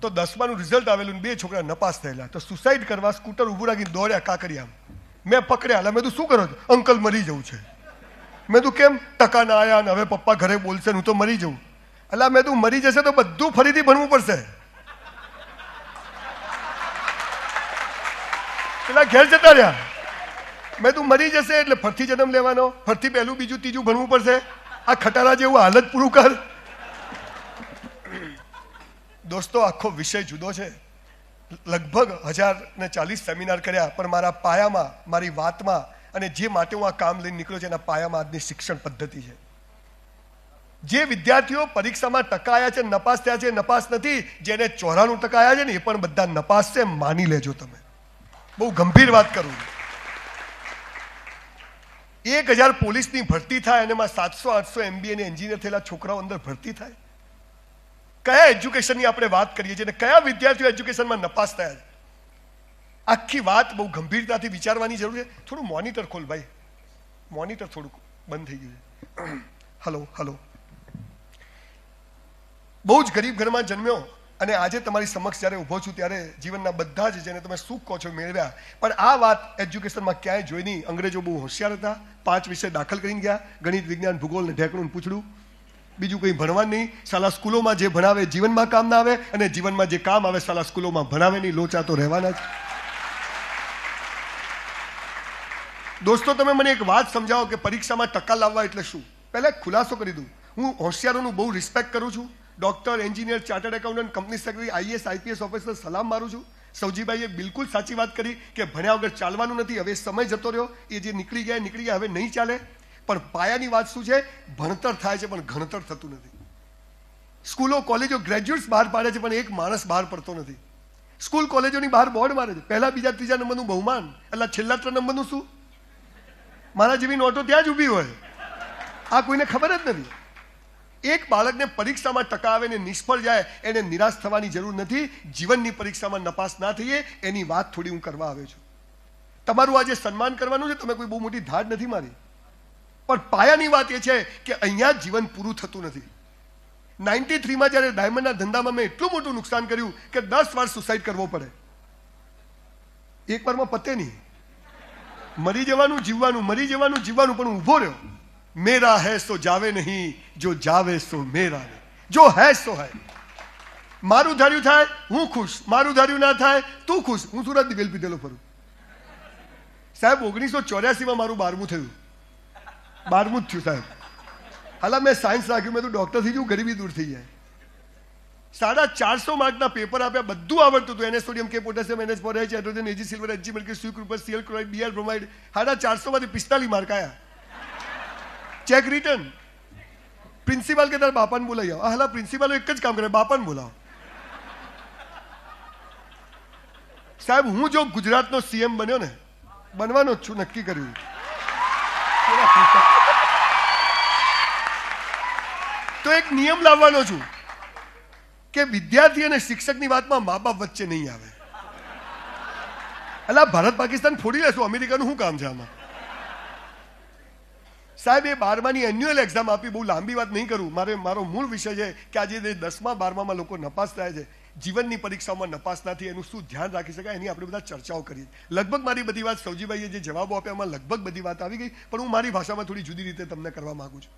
તો દસમાનું રિઝલ્ટ આવેલું બે છોકરા નપાસ થયેલા. તો સુસાઇડ કરવા સ્કૂટર ઊભું રાખીને દોડ્યા કાકરિયામ. મેં પકડ્યા, એટલે મેં તું શું કરો છો? અંકલ મરી જવું છે. મેં તું કેમ? ટકા ના આયા ને હવે પપ્પા ઘરે બોલશે હું તો મરી જવું એટલે મેં તું મરી જશે તો બધું ફરીથી ભણવું પડશે. પેલા ઘેર જતા રહ્યા. મેં તું મરી જશે એટલે ફરથી જન્મ લેવાનો ફરથી પહેલું બીજું ત્રીજું ભણવું પડશે. આ ખટારા જેવું હાલત પૂરું કર. દોસ્તો, આખો વિષય જુદો છે. લગભગ હજાર ને ચાલીસ સેમિનાર કર્યા, પણ મારા પાયામાં, મારી વાતમાં અને જે માટે હું આ કામ લઈને નીકળ્યો છે, એના પાયામાં આજની શિક્ષણ પદ્ધતિ છે. જે વિદ્યાર્થીઓ પરીક્ષામાં ટકાયા છે, નપાસ થયા છે, નપાસ નથી, જેને ચોરાણું ટકા આવ્યા છે ને, એ પણ બધા નપાસ છે, માની લેજો તમે. બહુ ગંભીર વાત કરું એક હજાર પોલીસની ભરતી થાય અને એમાં સાતસો આઠસો એમબીએ ને એન્જિનિયર થયેલા છોકરાઓ અંદર ભરતી થાય. કયા એજ્યુકેશનની આપણે વાત કરીએ છીએ અને કયા વિદ્યાર્થીઓ એજ્યુકેશનમાં નપાસ થયા છે? આખી વાત બહુ ગંભીરતાથી વિચારવાની જરૂર છે. થોડું મોનિટર ખોલ ભાઈ. મોનિટર થોડુંક બંધ થઈ ગયું છે. હલો હલો બહુ જ ગરીબ ઘરમાં જન્મ્યો અને આજે તમારી સમક્ષ જ્યારે ઊભો છું ત્યારે જીવનના બધા જ જેને તમે સુખ કહો છો મેળવ્યા. પણ આ વાત એજ્યુકેશનમાં ક્યાંય જોઈ નહીં. અંગ્રેજો બહુ હોશિયાર હતા. પાંચ વિષય દાખલ કરીને ગયા. ગણિત, વિજ્ઞાન, ભૂગોળ ને ઢેકણું પૂછડું. બીજું કંઈ ભણવાનું નહીં. શાળા સ્કૂલોમાં જે ભણાવે જીવનમાં કામ ના આવે અને જીવનમાં જે કામ આવે શાળા સ્કૂલોમાં ભણાવે નહીં. લોચા તો રહેવાના જ. દોસ્તો, તમે મને એક વાત સમજાવો કે પરીક્ષામાં ટકા લાવવા એટલે શું? પહેલાં ખુલાસો કરી દઉં. હું હોશિયારોનું બહુ રિસ્પેક્ટ કરું છું. Doctor engineer chartered accountant company secretary IAS IPS officer સલામ મારું છું. સૌજીભાઈએ બિલકુલ સાચી વાત કરી કે ભણ્યા વગર ચાલવાનું નથી. હવે સમય જતો રહ્યો. એ જે નીકળી ગયા નીકળી ગયા. હવે નહીં ચાલે. પણ પાયાની વાત શું છે? ભણતર થાય છે, પણ ગણતર થતું નથી. સ્કૂલો, કોલેજો, ગ્રેજ્યુએટ્સ બહાર પાડે છે, પણ એક માણસ બહાર પડતો નથી. સ્કૂલ, કોલેજોની બહાર બોર્ડ મારે છે. પહેલા બીજા, ત્રીજા નંબરનું બહુમાન. એટલે છેલ્લા ત્રણ નંબરનું શું? મારા જેવી નોટો ત્યાં જ ઊભી હોય. આ કોઈને ખબર જ નથી. એક બાળકને પરીક્ષામાં ટકા આવે ને નિષ્ફળ જાય, એને નિરાશ થવાની જરૂર નથી. જીવનની પરીક્ષામાં નપાસ ના થઈએ, એની વાત થોડી હું કરવા આવ્યો છું. તમારું આજે સન્માન કરવાનું છે? તમે કોઈ બહુ મોટી ધાડ નથી મારી? પણ પાયાની વાત એ છે કે અહીંયા જીવન પૂરું થતું નથી. નાઇન્ટી થ્રીમાં જ્યારે ડાયમંડના ધંધામાં મેં એટલું મોટું નુકસાન કર્યું કે દસ વાર સુસાઇડ કરવો પડે. એક વારમાં પતે નહીં. મરી જવાનું, જીવવાનું, મરી જવાનું, જીવવાનું પણ ઊભો રહ્યો. મેરા હૈ સો જાવે નહીં, જો જાવે સો મેરા જો હૈ સો હૈ. મારું ધાર્યું થાય, હું ખુશ. મારું ધાર્યું ના થાય, તું ખુશ. હું સુરતની દિવેલ પીધેલો ફરું. સાહેબ, ઓગણીસો ચોર્યાસીમાં મારું બારમું થયું. બારમું જ થયું સાહેબ. હાલા, મેં સાયન્સ રાખ્યું, મેં તો ડૉક્ટર થઈ જવું ગરીબી દૂર થઈ જાય. સાડા ચારસો માર્કના પેપર આપ્યા, બધું આવડતું હતું. એને સોડિયમ, કે potassium NH ફોરેચ hydrogen AG silver AG milky સ્યુ ક્રુપર સીએલ ક્લોરાઇડ બીઆર બ્રોમાઇડ. સાડા ચારસો માંથી પિસ્તાલીસ માર્ક આવ્યા ચેક રિટર્ન પ્રિન્સિપાલ કે તારા બાપાને બોલાવી આવો. હાલા, પ્રિન્સિપાલ એક જ કામ કરે, બાપાને બોલાવો. સાહેબ, હું જો ગુજરાતનો સીએમ બન્યો ને, બનવાનો જ છું, નક્કી કર્યું. તો એક નિયમ લાવવાનો છું કે વિદ્યાર્થી અને શિક્ષકની વાતમાં મા બાપ વચ્ચે નહીં આવે. એટલે ભારત પાકિસ્તાન ફોડી લેશું, અમેરિકાનું શું કામ છે આમાં? સાહેબ, એ બારમાની એન્યુઅલ એક્ઝામ આપી બહુ લાંબી વાત નહીં કરું. મારે, મારો મૂળ વિષય છે કે આજે દસમા બારમામાં લોકો નપાસ થાય છે જીવનની પરીક્ષાઓમાં નપાસ ના એનું શું ધ્યાન રાખી શકાય? એની આપણે બધા ચર્ચાઓ કરીએ. લગભગ મારી બધી વાત સૌજીભાઈએ જે જવાબો આપ્યા એમાં લગભગ બધી વાત આવી ગઈ, પણ હું મારી ભાષામાં થોડી જુદી રીતે તમને કરવા માંગુ છું.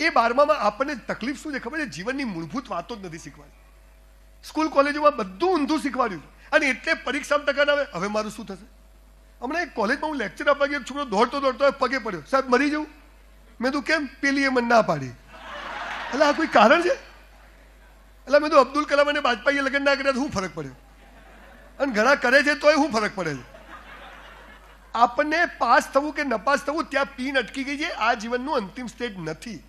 એ બારમામાં આપણને તકલીફ શું છે ખબર છે? જીવનની મૂળભૂત વાતો જ નથી શીખવાડી સ્કૂલ કોલેજોમાં બધું ઊંધું શીખવાડ્યું અને એટલે પરીક્ષામાં ટકા આવે. હવે મારું શું થશે? હમણાં એક કોલેજમાં હું લેક્ચર આપવા ગયો છોકરો દોડતો દોડતો પગે પડ્યો. સાહેબ, મરી જવું? મેં તું કેમ? પેલી એ મને ના પાડી. એટલે આ કોઈ કારણ છે? એટલે મેં તો અબ્દુલ કલામ અને વાજપેયીએ લગ્ન ના કર્યા તો શું ફરક પડ્યો? અને ઘણા કરે છે તોય શું ફરક પડે છે? આપણને પાસ થવું કે નપાસ થવું, ત્યાં પીન અટકી ગઈ છે. આ જીવનનું અંતિમ સ્ટેજ નથી.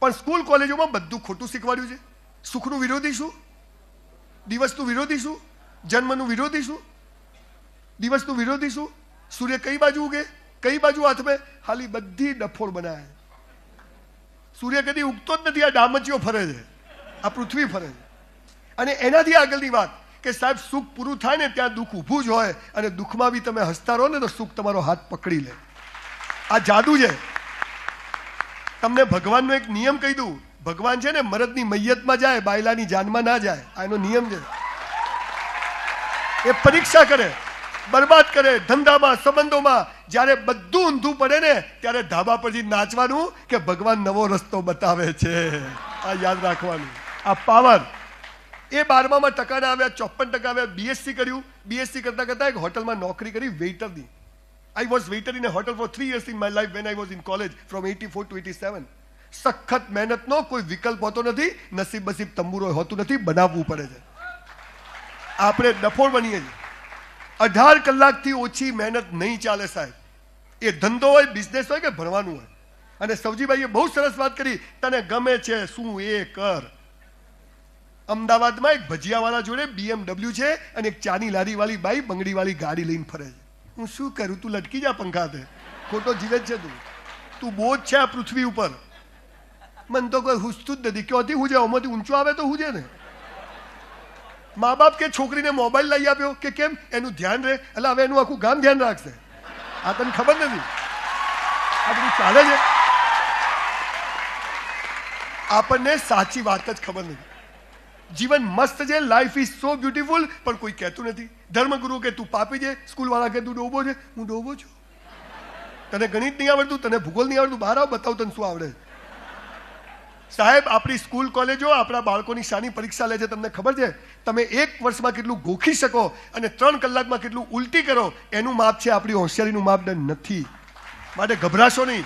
પણ સ્કૂલ કોલેજોમાં બધું ખોટું શીખવાડ્યું છે. સુખનું વિરોધી શું? દિવસનું વિરોધી શું? જન્મનું વિરોધી શું? દિવસનું વિરોધી શું? સૂર્ય કઈ બાજુ ઉગે? કઈ બાજુ હાથમાં? ખાલી બધી ડફોળ બનાવે. સૂર્ય કદી ઉગતો જ નથી, આ ડામચીઓ ફરે છે. આ પૃથ્વી ફરે છે અને એનાથી આગળની વાત કે સાહેબ, સુખ પૂરું થાય ને ત્યાં દુઃખ ઊભું જ હોય અને દુઃખમાં બી તમે હસતા રહો ને તો સુખ તમારો હાથ પકડી લે. આ જાદુ છે. તમને ભગવાનનો એક નિયમ કહી દઉં. ભગવાન છે ને મરદની મૈયતમાં જાય, બાયલાની જાનમાં ના જાય. આ એનો નિયમ છે. એ પરીક્ષા કરે, બરબાદ કરે, ધંધામાં, સંબંધોમાં, જ્યારે બધું ઊંધું પડે ને, ત્યારે ધાબા પરથી નાચવાનું કે ભગવાન નવો રસ્તો બતાવે છે. આ યાદ રાખવાનું. આ પાવર એ બારમામાં ટકાના આવ્યા ચોપન ટકા આવ્યા બીએસસી કર્યું. બીએસસી કરતાં કરતાં એક હોટલમાં નોકરી કરી, વેઇટરની. I was waiter in a hotel for three years in my life when I was in college from eighty four to eighty seven સખત મહેનતનો કોઈ વિકલ્પ હોતો નથી, નસીબ બસીબ તંબુરો હોતું નથી, બનાવવું પડે છે. આપણે ડફોળ બનીએ છીએ. અઢાર કલાકથી ઓછી મહેનત નહીં ચાલે સાહેબ. એ ધંધો હોય બિઝનેસ હોય કે ભણવાનું હોય. અને સવજીભાઈએ બહુ સરસ વાત કરી, તને ગમે છે શું એ કર. અમદાવાદમાં એક ભજીયાવાળા જોડે બીએમડબલ્યુ છે અને એક ચાની લારીવાળી બાઈ બંગડીવાળી ગાડી લઈને ફરે છે. હું શું કરું? તું લટકી જા પંખાતે ખોટો જીવે છે તું. તું બોજ છે આ પૃથ્વી ઉપર. મન તો કોઈ હુસતું જ નથી. ક્યાંથી હું જાય આમાંથી ઊંચો આવે તો હું છે ને. મા બાપ કે છોકરીને મોબાઈલ લઈ આપ્યો કે કેમ? એનું ધ્યાન રહે એટલે હવે એનું આખું ગામ ધ્યાન રાખશે. આ તને ખબર નથી? આ બધું ચાલે છે. આપણને સાચી વાત જ ખબર નથી. જીવન મસ્ત છે લાઈફ ઇઝ સો બ્યુટીફુલ પણ કોઈ કહેતું નથી. ધર્મગુરુ કે, તું પાપી છે, સ્કૂલવાળા કે, તું ડોબો છે, હું ડોબો છું. તને ગણિત નહીં આવડતું, તને ભૂગોળ નહીં આવડતું, બહાર આવ, બતાવ તને શું આવડે સાહેબ, આપણી સ્કૂલ કોલેજો આપણા બાળકોની શાની પરીક્ષા લે છે, તમને ખબર છે? તમે એક વર્ષમાં કેટલું ગોખી શકો અને ત્રણ કલાકમાં કેટલું ઉલટી કરો, એનું માપ છે આપણી હોશિયારીનું માપદંડ નથી. માટે ગભરાશો નહીં.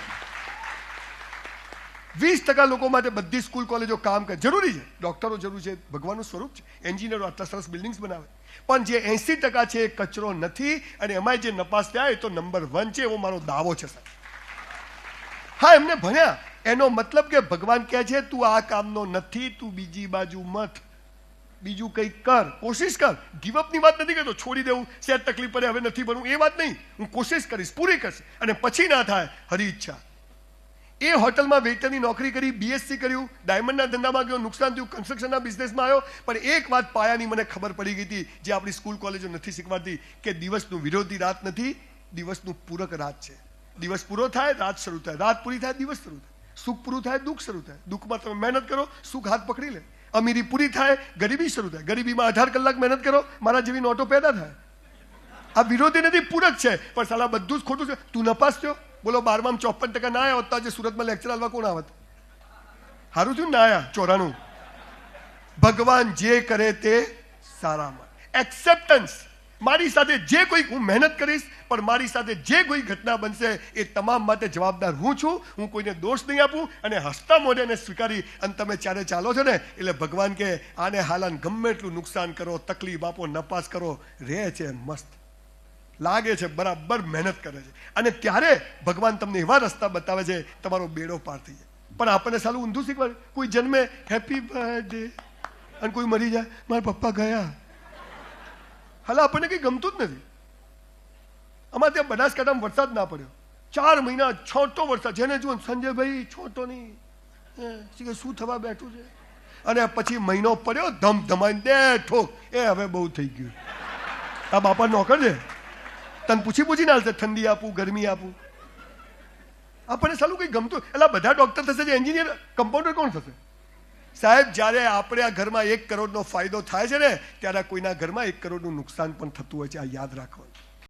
વીસ ટકા લોકો માટે બધી સ્કૂલ, કોલેજો કામ કરે. જરૂરી છે. ડોક્ટરો જરૂર છે. ભગવાનનું સ્વરૂપ છે. એન્જિનિયરો આટલા સરસ બિલ્ડિંગ્સ બનાવે. પણ જે એંસી ટકા છે એ કચરો નથી અને એમાંય જે નપાસ થયા એ તો નંબર વન છે એવો મારો દાવો છે, સાહેબ. હા, એમને ભણ્યા. એનો મતલબ કે ભગવાન કહે છે, તું આ કામનો નથી, તું બીજી બાજુ મત. બીજું કંઈક કર. કોશિશ કર. ગીવઅપની વાત નથી કરતો. છોડી દેવું. સેટ તકલીફ પડે, હવે નથી ભણવું. એ વાત નહીં. હું કોશિશ કરીશ. પૂરી કરીશ. અને પછી ના થાય. હરી ઈચ્છા. એ હોટલમાં વેઇટરની નોકરી કરી બીએસસી કર્યું, ડાયમંડના ધંધામાં ગયો, નુકસાન થયું કન્સ્ટ્રક્શનના બિઝનેસમાં આવ્યો. પણ એક વાત પાયાની મને ખબર પડી ગઈ હતી, જે આપણી સ્કૂલ કોલેજો નથી શીખવાડતી, કે દિવસનું વિરોધી રાત નથી, દિવસનું પૂરક રાત છે. દિવસ પૂરો થાય, રાત શરૂ થાય. રાત પૂરી થાય, દિવસ શરૂ થાય. સુખ પૂરું થાય, દુઃખ શરૂ થાય. દુઃખમાં તમે મહેનત કરો, સુખ હાથ પકડી લે. અમીરી પૂરી થાય, ગરીબી શરૂ થાય. ગરીબીમાં અઢાર કલાક મહેનત કરો, મારા જેવી નોટો પેદા થાય. આ વિરોધી નથી, પૂરક છે. પણ સાલા, બધું જ ખોટું છે. તું નપાસ થયો? બોલો, બારમામાં ચોપન ટકા ના આવ્યા હોત જે સુરતમાં લેક્ચર આલવા કોણ આવત? સારું થયું ના આયા ચોરાનું ભગવાન જે કરે તે સારામાં. એક્સેપ્ટન્સ મારી સાથે જે કોઈ હું મહેનત કરીશ, પણ મારી સાથે જે કોઈ ઘટના બનશે એ તમામ માટે જવાબદાર હું છું. હું કોઈને દોષ નહીં આપું અને હસતા મોઢે સ્વીકારી અને તમે ચારે ચાલો છો ને, એટલે ભગવાન કે આને હાલાન ગમે એટલું નુકસાન કરો, તકલીફ આપો, નપાસ કરો, રહે છે, મસ્ત. લાગે છે, બરાબર મહેનત કરે છે. અને ત્યારે ભગવાન તમને એવા રસ્તા બતાવે છે, તમારો બેડો પાર થઈ જાય. પણ આપણને સાલું ઊંધું શીખવાડે. કોઈ જન્મે હેપી બર્થડે અને કોઈ મરી જાય, મારા પપ્પા ગયા. હાલ આપણને કંઈ ગમતું જ નથી. અમારે ત્યાં બનાસકાંઠામાં વરસાદ ના પડ્યો. ચાર મહિના છોટો વરસાદ. જેને જુઓ સંજયભાઈ, છોટો નહીં. શું થવા બેઠું છે? અને પછી મહિનો પડ્યો ધમ ધમાઈને દે ઠોક એ હવે બહુ થઈ ગયું. આ બાપા નોકર છે? તને પૂછી પૂછીને હાલશે, ઠંડી આપું, ગરમી આપું. આપણને સાલું કંઈ ગમતું? એટલે બધા ડોક્ટર થશે જે એન્જિનિયર કમ્પાઉન્ડર કોણ થશે? સાહેબ, જ્યારે આપણે આ ઘરમાં એક કરોડનો ફાયદો થાય છે ને, ત્યારે કોઈના ઘરમાં એક કરોડનું નુકસાન પણ થતું હોય છે, આ યાદ રાખવાનું.